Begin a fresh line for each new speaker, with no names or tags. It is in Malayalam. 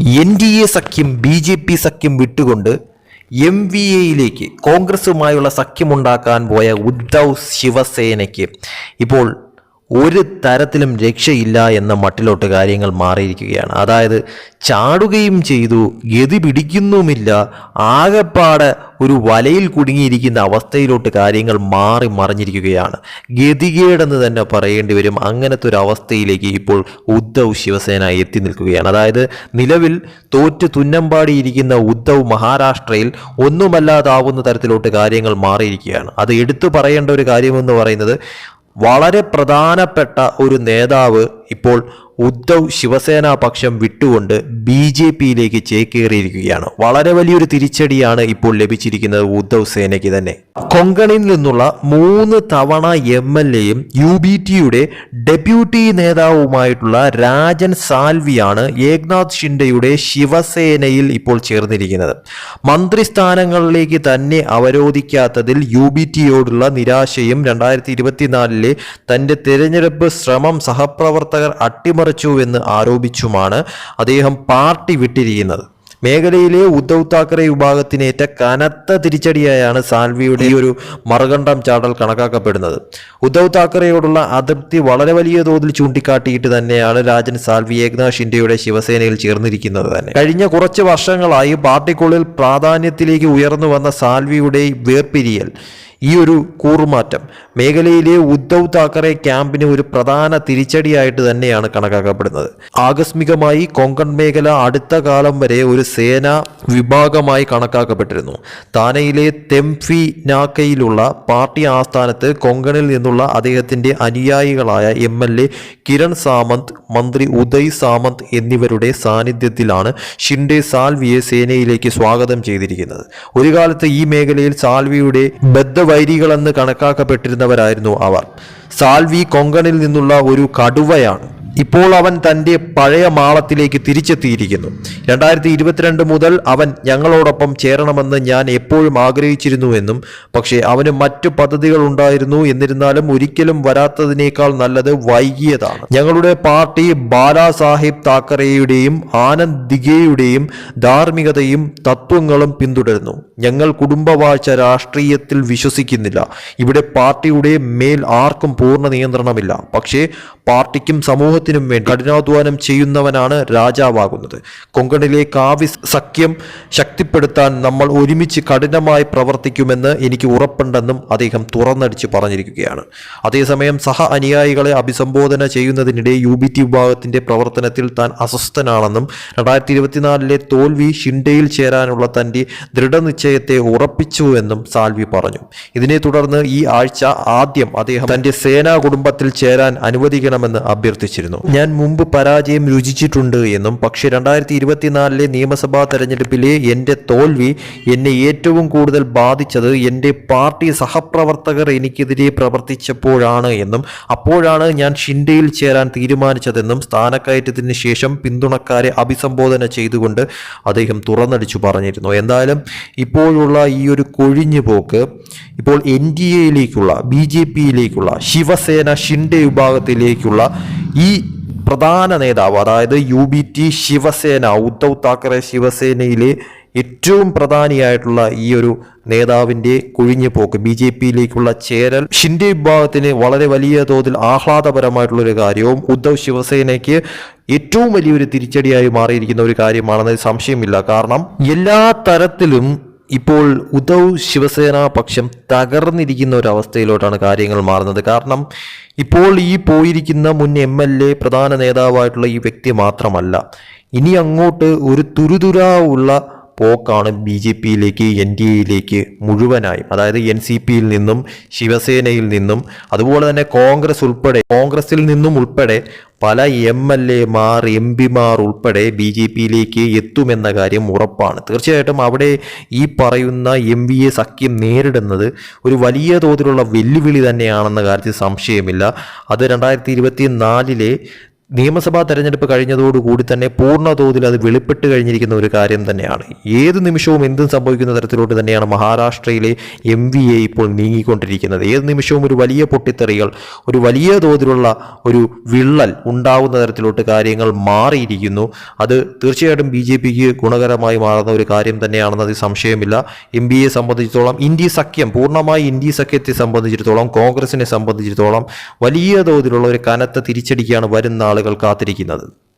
എൻ ഡി എ സഖ്യം ബി ജെ പി സഖ്യം വിട്ടുകൊണ്ട് എം വി എയിലേക്ക് കോൺഗ്രസുമായുള്ള സഖ്യമുണ്ടാക്കാൻ പോയ ഉദ്ധവ് ശിവസേനയ്ക്ക് ഇപ്പോൾ ഒരു തരത്തിലും രക്ഷയില്ല എന്ന മട്ടിലോട്ട് കാര്യങ്ങൾ മാറിയിരിക്കുകയാണ്. അതായത് ചാടുകയും ചെയ്തു ഗതി പിടിക്കുന്നുമില്ല ആകെപ്പാടെ ഒരു വലയിൽ കുടുങ്ങിയിരിക്കുന്ന അവസ്ഥയിലോട്ട് കാര്യങ്ങൾ മാറി മറിഞ്ഞിരിക്കുകയാണ്. ഗതികേടെന്ന് തന്നെ പറയേണ്ടി വരും. അങ്ങനത്തെ ഒരു അവസ്ഥയിലേക്ക് ഇപ്പോൾ ഉദ്ധവ് ശിവസേന എത്തി നിൽക്കുകയാണ്. അതായത് നിലവിൽ തോറ്റ് തുന്നമ്പാടിയിരിക്കുന്ന ഉദ്ധവ് മഹാരാഷ്ട്രയിൽ ഒന്നുമല്ലാതാവുന്ന തരത്തിലോട്ട് കാര്യങ്ങൾ മാറിയിരിക്കുകയാണ്. അത് എടുത്തു പറയേണ്ട ഒരു കാര്യമെന്ന് പറയുന്നത് വളരെ പ്രധാനപ്പെട്ട ഒരു നേതാവ് ഇപ്പോൾ ഉദ്ധവ് ശിവസേന പക്ഷം വിട്ടുകൊണ്ട് ബി ജെ പിയിലേക്ക് ചേക്കേറിയിരിക്കുകയാണ്. വളരെ വലിയൊരു തിരിച്ചടിയാണ് ഇപ്പോൾ ലഭിച്ചിരിക്കുന്നത് ഉദ്ധവ് സേനയ്ക്ക് തന്നെ. കൊങ്കണിൽ നിന്നുള്ള മൂന്ന് തവണ എം എൽ എയും യു ബി ടിയുടെ ഡെപ്യൂട്ടി നേതാവുമായിട്ടുള്ള രാജൻ സാൽവിയാണ് ഏക്നാഥ് ഷിൻഡെയുടെ ശിവസേനയിൽ ഇപ്പോൾ ചേർന്നിരിക്കുന്നത്. മന്ത്രിസ്ഥാനങ്ങളിലേക്ക് തന്നെ അവരോധിക്കാത്തതിൽ യു ബി ടിയോടുള്ള നിരാശയും രണ്ടായിരത്തി ഇരുപത്തിനാലിലെ തന്റെ തിരഞ്ഞെടുപ്പ് ശ്രമം സഹപ്രവർത്തകർ അട്ടിമറിച്ചുവെന്ന് ആരോപിച്ചുമാണ് അദ്ദേഹം പാർട്ടി വിട്ടിരിക്കുന്നത്. മേഖലയിലെ ഉദ്ധവ് താക്കറെ വിഭാഗത്തിനേറ്റ കനത്ത തിരിച്ചടിയായാണ് സാൽവിയുടെ ഈ ഒരു മറുകണ്ഠം ചാടൽ കണക്കാക്കപ്പെടുന്നത്. ഉദ്ധവ് താക്കറെയോടുള്ള അതൃപ്തി വളരെ വലിയ തോതിൽ ചൂണ്ടിക്കാട്ടിയിട്ട് തന്നെയാണ് രാജൻ സാൽവി ഏകനാഥ് ഷിൻഡെയുടെ ശിവസേനയിൽ ചേർന്നിരിക്കുന്നത് തന്നെ. കഴിഞ്ഞ കുറച്ച് വർഷങ്ങളായി പാർട്ടിക്കുള്ളിൽ പ്രാധാന്യത്തിലേക്ക് ഉയർന്നു വന്ന സാൽവിയുടെ വേർപിരിയൽ ഈ ഒരു കൂറുമാറ്റം. മേഖലയിലെ ഉദ്ധവ് താക്കറെ ക്യാമ്പിന് ഒരു പ്രധാന തിരിച്ചടിയായിട്ട് തന്നെയാണ് കണക്കാക്കപ്പെടുന്നത്. ആകസ്മികമായി കൊങ്കൺ മേഖല അടുത്ത കാലം വരെ ഒരു സേനാ വിഭാഗമായി കണക്കാക്കപ്പെട്ടിരുന്നു. താനയിലെ തെംഫി നാക്കയിലുള്ള പാർട്ടി ആസ്ഥാനത്ത് കൊങ്കണിൽ നിന്നുള്ള അദ്ദേഹത്തിന്റെ അനുയായികളായ M L A Kiran Samant മന്ത്രി ഉദയ് സാമന്ത് എന്നിവരുടെ സാന്നിധ്യത്തിലാണ് ഷിൻഡെ സാൽവിയെ സേനയിലേക്ക് സ്വാഗതം ചെയ്തിരിക്കുന്നത്. ഒരു കാലത്ത് ഈ മേഖലയിൽ സാൽവിയുടെ ബദ്ധവൈരികളെന്ന് കണക്കാക്കപ്പെട്ടിരുന്നവരായിരുന്നു അവർ. സാൽവി കൊങ്കണിൽ നിന്നുള്ള ഒരു കടുവയാണ്. ഇപ്പോൾ അവൻ തന്റെ പഴയ മാളത്തിലേക്ക് തിരിച്ചെത്തിയിരിക്കുന്നു. രണ്ടായിരത്തി ഇരുപത്തിരണ്ട് മുതൽ അവൻ ഞങ്ങളോടൊപ്പം ചേരണമെന്ന് ഞാൻ എപ്പോഴും ആഗ്രഹിച്ചിരുന്നുവെന്നും പക്ഷേ അവന് മറ്റു പദ്ധതികൾ ഉണ്ടായിരുന്നു എന്നിരുന്നാലും ഒരിക്കലും വരാത്തതിനേക്കാൾ നല്ലത് വൈകിയതാണ്. ഞങ്ങളുടെ പാർട്ടി ബാലാസാഹിബ് താക്കറെയുടെയും ആനന്ദ് ദിഗയുടെയും ധാർമ്മികതയും തത്വങ്ങളും പിന്തുടരുന്നു. ഞങ്ങൾ കുടുംബവാഴ്ച രാഷ്ട്രീയത്തിൽ വിശ്വസിക്കുന്നില്ല. ഇവിടെ പാർട്ടിയുടെ മേൽ ആർക്കും പൂർണ നിയന്ത്രണമില്ല. പക്ഷേ പാർട്ടിക്കും സമൂഹത്തിനും വേണ്ടി കഠിനാധ്വാനം ചെയ്യുന്നവനാണ് രാജാവാകുന്നത്. കൊങ്കണിലെ കാവി സഖ്യം ശക്തിപ്പെടുത്താൻ നമ്മൾ ഒരുമിച്ച് കഠിനമായി പ്രവർത്തിക്കുമെന്ന് എനിക്ക് ഉറപ്പുണ്ടെന്നും അദ്ദേഹം തുറന്നടിച്ച് പറഞ്ഞിരിക്കുകയാണ്. അതേസമയം സഹ അനുയായികളെ അഭിസംബോധന ചെയ്യുന്നതിനിടെ യു ബി ടി വിഭാഗത്തിന്റെ പ്രവർത്തനത്തിൽ താൻ അസ്വസ്ഥനാണെന്നും രണ്ടായിരത്തി ഇരുപത്തിനാലിലെ തോൽവി ഷിൻഡയിൽ ചേരാനുള്ള തന്റെ ദൃഢനിശ്ചയത്തെ ഉറപ്പിച്ചുവെന്നും സാൽവി പറഞ്ഞു. ഇതിനെ തുടർന്ന് ഈ ആഴ്ച ആദ്യം അദ്ദേഹം തന്റെ സേനാ കുടുംബത്തിൽ ചേരാൻ അനുവദിക്കണമെന്ന് അഭ്യർത്ഥിച്ചിരുന്നു. ഞാൻ മുമ്പ് പരാജയം രുചിച്ചിട്ടുണ്ട് എന്നും പക്ഷെ രണ്ടായിരത്തി ഇരുപത്തിനാലിലെ നിയമസഭാ തെരഞ്ഞെടുപ്പിലെ എന്റെ തോൽവി എന്നെ ഏറ്റവും കൂടുതൽ ബാധിച്ചത് എന്റെ പാർട്ടി സഹപ്രവർത്തകർ എനിക്കെതിരെ പ്രവർത്തിച്ചപ്പോഴാണ് എന്നും അപ്പോഴാണ് ഞാൻ ഷിൻഡയിൽ ചേരാൻ തീരുമാനിച്ചതെന്നും സ്ഥാനക്കയറ്റത്തിന് ശേഷം പിന്തുണക്കാരെ അഭിസംബോധന ചെയ്തുകൊണ്ട് അദ്ദേഹം തുറന്നടിച്ചു പറഞ്ഞിരുന്നു. എന്തായാലും ഇപ്പോഴുള്ള ഈ ഒരു കൊഴിഞ്ഞു പോക്ക് ഇപ്പോൾ എൻ ഡി എയിലേക്കുള്ള ബി ജെ പിയിലേക്കുള്ള ശിവസേന ഷിൻഡെ വിഭാഗത്തിലേക്കുള്ള ഈ പ്രധാന നേതാവ് അതായത് U B T Shiv Sena Uddhav Thackeray ശിവസേനയിലെ ഏറ്റവും പ്രധാനിയായിട്ടുള്ള ഈ ഒരു നേതാവിന്റെ കുഴിഞ്ഞുപോക്ക് ബി ജെ പിയിലേക്കുള്ള ചേരൽ ഷിൻഡെ വിഭാഗത്തിന് വളരെ വലിയ തോതിൽ ആഹ്ലാദപരമായിട്ടുള്ള ഒരു കാര്യവും ഉദ്ധവ് ശിവസേനയ്ക്ക് ഏറ്റവും വലിയൊരു തിരിച്ചടിയായി മാറിയിരിക്കുന്ന ഒരു കാര്യമാണെന്ന് സംശയമില്ല. കാരണം എല്ലാ തരത്തിലും ഇപ്പോൾ ഉദ്ധവ് ശിവസേന പക്ഷം തകർന്നിരിക്കുന്ന ഒരു അവസ്ഥയിലോട്ടാണ് കാര്യങ്ങൾ മാറുന്നത്. കാരണം ഇപ്പോൾ ഈ പോയിരിക്കുന്ന മുൻ എം എൽ എ പ്രധാന നേതാവായിട്ടുള്ള ഈ വ്യക്തി മാത്രമല്ല ഇനി അങ്ങോട്ട് ഒരു തുരുതുരാ ഉള്ള പോക്കാണ് ബി ജെ പിയിലേക്ക് എൻ ഡി എയിലേക്ക് മുഴുവനായും അതായത് എൻ സി പിയിൽ നിന്നും ശിവസേനയിൽ നിന്നും അതുപോലെ തന്നെ കോൺഗ്രസ് ഉൾപ്പെടെ കോൺഗ്രസിൽ നിന്നും ഉൾപ്പെടെ പല എം എൽ എമാർ എം പിമാർ ഉൾപ്പെടെ ബി ജെ പിയിലേക്ക് എത്തുമെന്ന കാര്യം ഉറപ്പാണ്. തീർച്ചയായിട്ടും അവിടെ ഈ പറയുന്ന എം വി എ സഖ്യം നേരിടുന്നത് ഒരു വലിയ തോതിലുള്ള വെല്ലുവിളി തന്നെയാണെന്ന കാര്യത്തിൽ സംശയമില്ല. അത് രണ്ടായിരത്തി ഇരുപത്തി നാലിലെ നിയമസഭാ തെരഞ്ഞെടുപ്പ് കഴിഞ്ഞതോടുകൂടി തന്നെ പൂർണ തോതിൽ അത് വെളിപ്പെട്ട് കഴിഞ്ഞിരിക്കുന്ന ഒരു കാര്യം തന്നെയാണ്. ഏത് നിമിഷവും എന്തും സംഭവിക്കുന്ന തരത്തിലോട്ട് തന്നെയാണ് മഹാരാഷ്ട്രയിലെ എം വി എ ഇപ്പോൾ നീങ്ങിക്കൊണ്ടിരിക്കുന്നത്. ഏത് നിമിഷവും ഒരു വലിയ പൊട്ടിത്തെറികൾ ഒരു വലിയ തോതിലുള്ള ഒരു വിള്ളൽ ഉണ്ടാകുന്ന തരത്തിലോട്ട് കാര്യങ്ങൾ മാറിയിരിക്കുന്നു. അത് തീർച്ചയായിട്ടും ബി ജെ പിക്ക് ഗുണകരമായി മാറുന്ന ഒരു കാര്യം തന്നെയാണെന്ന് അതിൽ സംശയമില്ല. എം ബി എ സംബന്ധിച്ചിടത്തോളം ഇന്ത്യ സഖ്യം പൂർണമായി ഇന്ത്യ സഖ്യത്തെ സംബന്ധിച്ചിടത്തോളം കോൺഗ്രസിനെ സംബന്ധിച്ചിടത്തോളം വലിയ തോതിലുള്ള ഒരു കനത്ത തിരിച്ചടിക്കാണ് വരുന്ന ആളുകൾ കാത്തിരിക്കുന്നത്